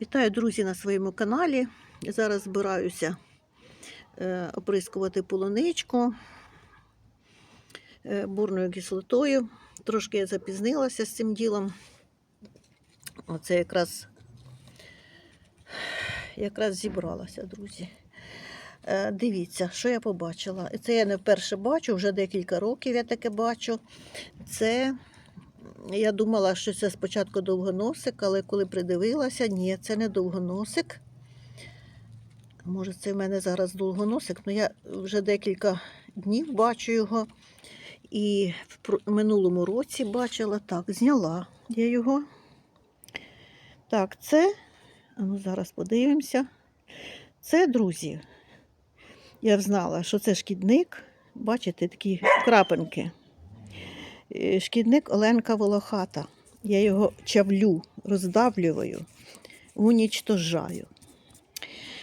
Вітаю, друзі, на своєму каналі. Зараз збираюся е, оприскувати полуничку е, бурною кислотою. Трошки я запізнилася з цим ділом. Оце якраз, якраз зібралася, друзі. Е, Дивіться, що я побачила. Це я не вперше бачу, вже декілька років я таке бачу. Це я думала, що це спочатку довгоносик, але коли придивилася, ні, це не довгоносик. Може, це в мене зараз довгоносик, але я вже декілька днів бачу його. І в минулому році бачила так, зняла я його. Так, це, а ну зараз подивимося. Це, друзі, я знала, що це шкідник. Бачите, такі крапинки. Е, Шкідник Оленка Волохата. Я його чавлю, роздавлюю, унічтожаю.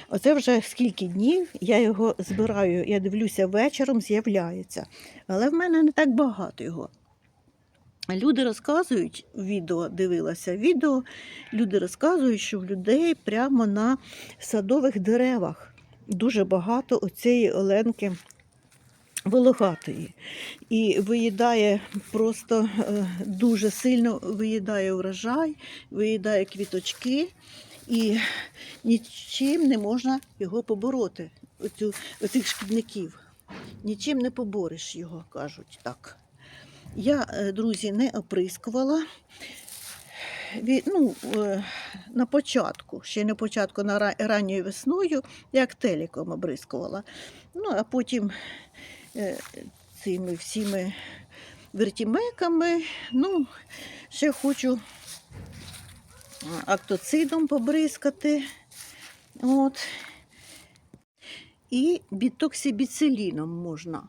Оце вже скільки днів я його збираю, я дивлюся, вечором з'являється. Але в мене не так багато його. Люди розказують, відео дивилася, відео, люди розказують, що в людей прямо на садових деревах дуже багато оцієї Оленки волохатої. І виїдає просто е, дуже сильно виїдає врожай, виїдає квіточки, і нічим не можна його побороти, оцю, оцих шкідників. Нічим не побориш його, кажуть так. Я, е, друзі, не оприскувала. Ну, е, на початку, ще на початку на ранньою весною, як теліком обрискувала. Ну, а потім цими всіми вертімеками. Ну, ще хочу актоцидом побризкати. От. І бітоксибіциліном можна.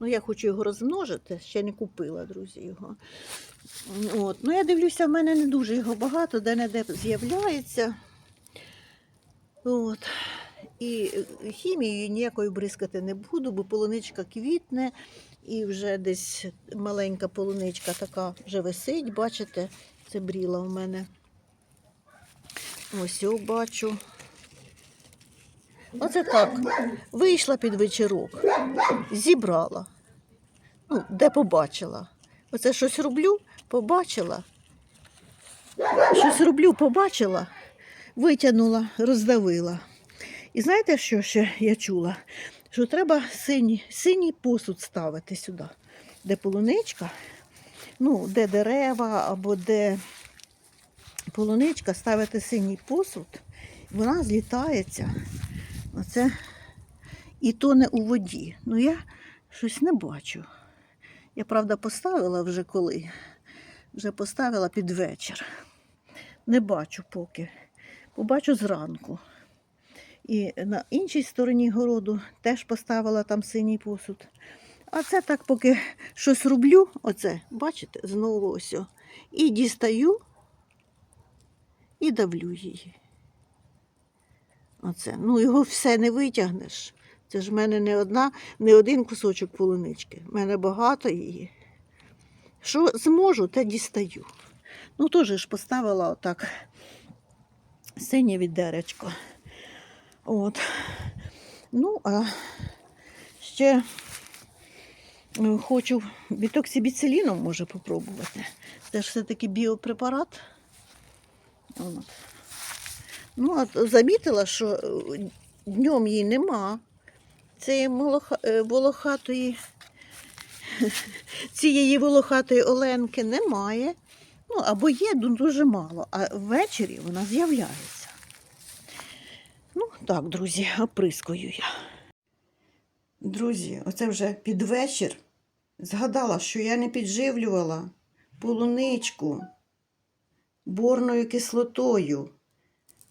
Ну, я хочу його розмножити, ще не купила, друзі, його. От. Ну, я дивлюся, в мене не дуже його багато, де-не-де з'являється. От. І е, хімією ніякою бризкати не буду, бо полуничка квітне, і вже десь маленька полуничка така вже висить, бачите, це бріла у мене. Ось його бачу. Оце так. Вийшла під вечірок, зібрала. Ну, де побачила. Оце щось роблю, побачила. Щось роблю, побачила, витягнула, роздавила. І знаєте, що ще я чула? Що треба синій, синій посуд ставити сюди, де полуничка, ну, де дерева або де полуничка, ставити синій посуд, вона злітається. Оце і тоне у воді. Ну я щось не бачу. Я, правда, поставила вже коли. Вже поставила під вечір. Не бачу поки. Побачу зранку. І на іншій стороні городу теж поставила там синій посуд. А це так, поки щось роблю, оце, бачите, знову ось. І дістаю і давлю її. Оце. Ну, його все не витягнеш. Це ж в мене не одна, не один кусочок полунички. В мене багато її. Що зможу, те дістаю. Ну, теж ж поставила отак синє відеречко. От. Ну, а ще е, хочу бітоксибіциліном може попробувати. Це ж все-таки біопрепарат. От. Ну, от замітила, що е, днем її нема. Цієї е, волохатої, цієї волохатої Оленки немає. Ну, або є ну, дуже мало, а ввечері вона з'являється. Так, друзі, оприскую я. Друзі, оце вже під вечір згадала, що я не підживлювала полуничку борною кислотою.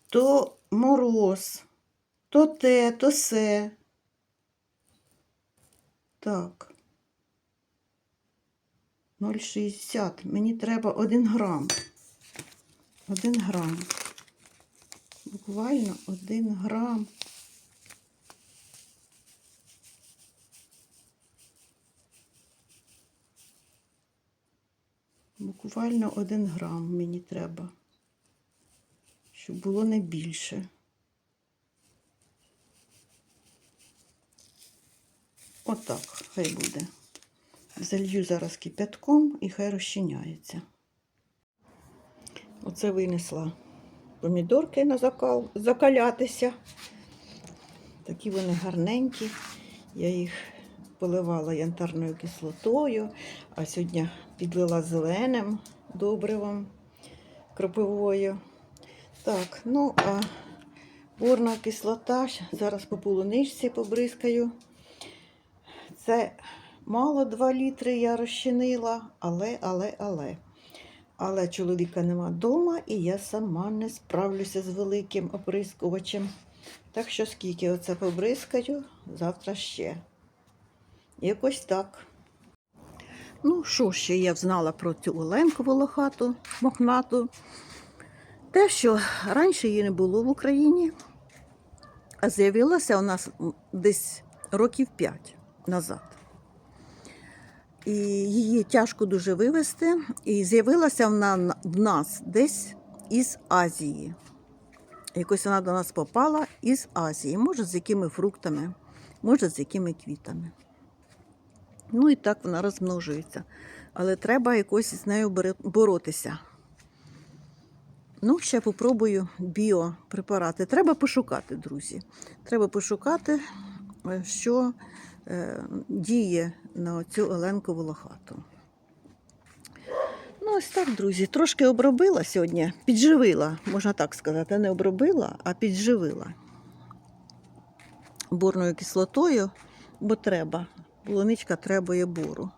То мороз, то те, то се. Так. 0,60. Мені треба 1 грам. 1 грам. Буквально 1 грам. Буквально 1 грам мені треба. щоб було не більше. Отак, хай буде. Залью зараз кипятком і хай розчиняється. Оце винесла помідорки на закал, закалятися. Такі вони гарненькі. Я їх поливала янтарною кислотою, а сьогодні підлила зеленим добривом кропивою. Так, ну а борна кислота, зараз по полуничці побризкаю. Це мало 2 літри я розчинила, але, але, але. Але чоловіка нема вдома, і я сама не справлюся з великим оприскувачем. Так що скільки оце побризкаю, завтра ще. Якось так. Ну, що ще я знала про цю Оленку волохату, мохнату? Те, що раніше її не було в Україні, а з'явилася у нас десь років 5 назад. І її тяжко дуже вивезти. І з'явилася вона в нас десь із Азії. Якось вона до нас попала із Азії. Може, з якими фруктами, може, з якими квітами. Ну і так вона розмножується. Але треба якось з нею боротися. Ну, ще попробую біопрепарати. Треба пошукати, друзі. Треба пошукати, е, що е, діє на цю Оленку Волохату. Ну, ось так, друзі. Трошки обробила сьогодні, підживила, можна так сказати, не обробила, а підживила борною кислотою, бо треба. Полуничка требує бору.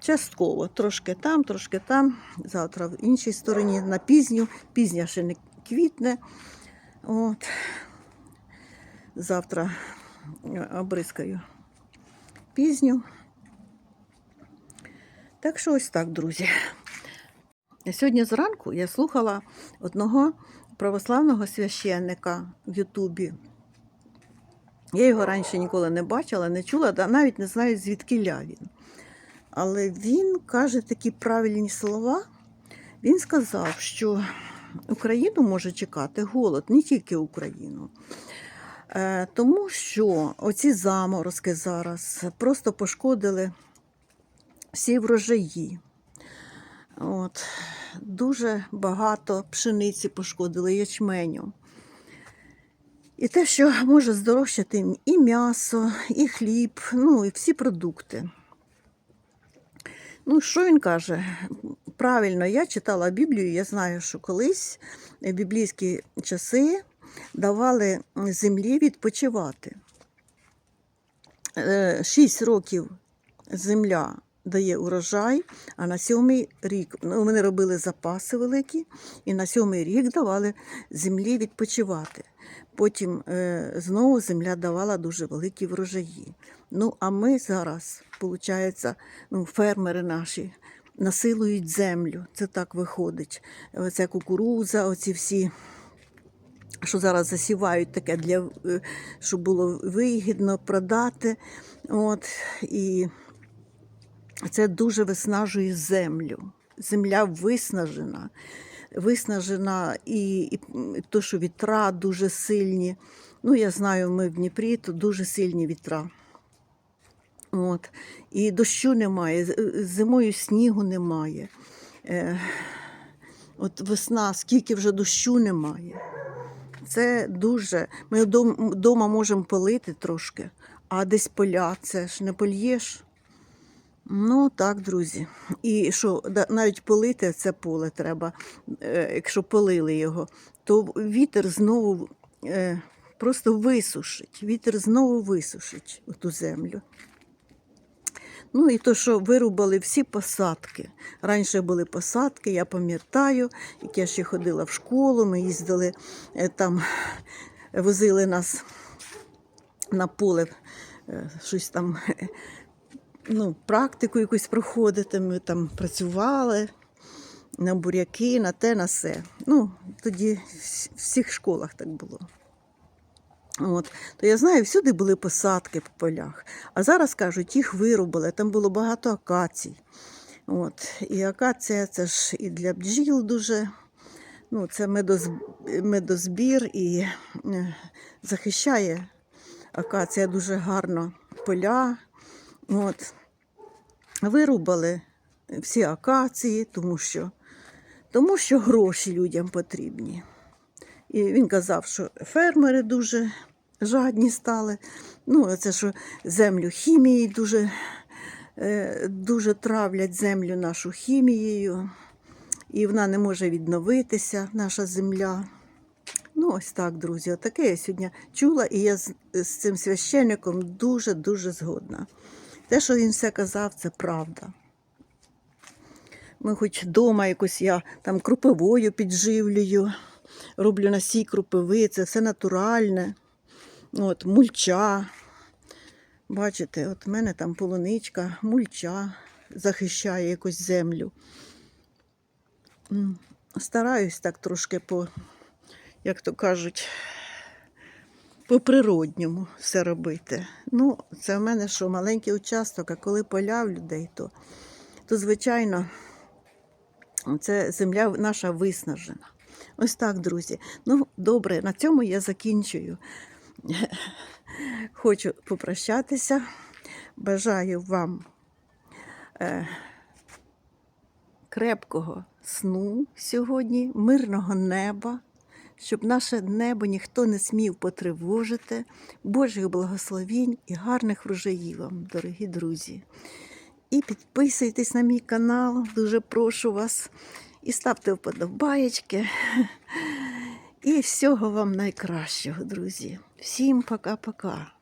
Частково, трошки там, трошки там. Завтра в іншій стороні на пізню. Пізня ще не квітне. От. Завтра обрискаю пізню. Так що ось так, друзі. Сьогодні зранку я слухала одного православного священника в Ютубі. Я його раніше ніколи не бачила, не чула, навіть не знаю, звідки він. Але він каже такі правильні слова. Він сказав, що Україну може чекати голод, не тільки Україну. Е, Тому що оці заморозки зараз просто пошкодили всі врожаї. От. Дуже багато пшениці пошкодили ячменю. І те, що може здорожчати і м'ясо, і хліб, ну і всі продукти. Ну, що він каже? Правильно, я читала Біблію, я знаю, що колись в біблійські часи давали землі відпочивати. Е, Шість років земля дає урожай, а на сьомий рік ну, вони робили запаси великі, і на сьомий рік давали землі відпочивати. Потім е, знову земля давала дуже великі врожаї. Ну, а ми зараз, виходить, ну, фермери наші насилують землю. Це так виходить. Оця кукуруза, оці всі що зараз засівають таке для е, щоб було вигідно продати. От, і це дуже виснажує землю. Земля виснажена. Виснажена і, і то, що вітра дуже сильні. Ну, я знаю, ми в Дніпрі, то дуже сильні вітра. От. І дощу немає, зимою снігу немає. Е, от весна, скільки вже дощу немає. Це дуже. Ми вдома можемо полити трошки, а десь поля, це ж не польєш. Ну так, друзі. І що навіть полити це поле треба, е, якщо полили його, то вітер знову е, просто висушить. Вітер знову висушить ту землю. Ну і то, що вирубали всі посадки. Раніше були посадки, я пам'ятаю, як я ще ходила в школу, ми їздили е, там, возили нас на поле, е, щось там, ну, практику якусь проходити. Ми там працювали на буряки, на те, на все. Ну, тоді в всіх школах так було. От, то я знаю, всюди були посадки по полях. А зараз кажуть, їх вирубали. Там було багато акацій. От, і акація це ж і для бджіл дуже Ну, це медозбір і е, захищає акація дуже гарно поля. От. Вирубали всі акації, тому що, тому що гроші людям потрібні. І він казав, що фермери дуже жадні стали. Ну, це що землю хімією дуже, е, дуже травлять землю нашу хімією, і вона не може відновитися, наша земля. Ну, ось так, друзі. Отаке я сьогодні чула, і я з, з цим священником дуже-дуже згодна. Те, що він все казав, це правда. Ми хоч вдома якось я там крупивою підживлюю, роблю насій крупиви, це все натуральне. От, мульча. Бачите, от в мене там полуничка, мульча захищає якусь землю. Стараюсь так трошки по, як то кажуть, по-природньому все робити. Ну, це в мене що, маленький участок, а коли поля в людей, то, то звичайно, це земля наша виснажена. Ось так, друзі. Ну, добре, на цьому я закінчую. Хочу попрощатися. Бажаю вам е, крепкого сну сьогодні, мирного неба, щоб наше небо ніхто не смів потривожити. Божих благословінь і гарних врожаїв вам, дорогі друзі. І підписуйтесь на мій канал, дуже прошу вас. І ставте вподобаєчки. І всього вам найкращого, друзі. Всім пока-пока.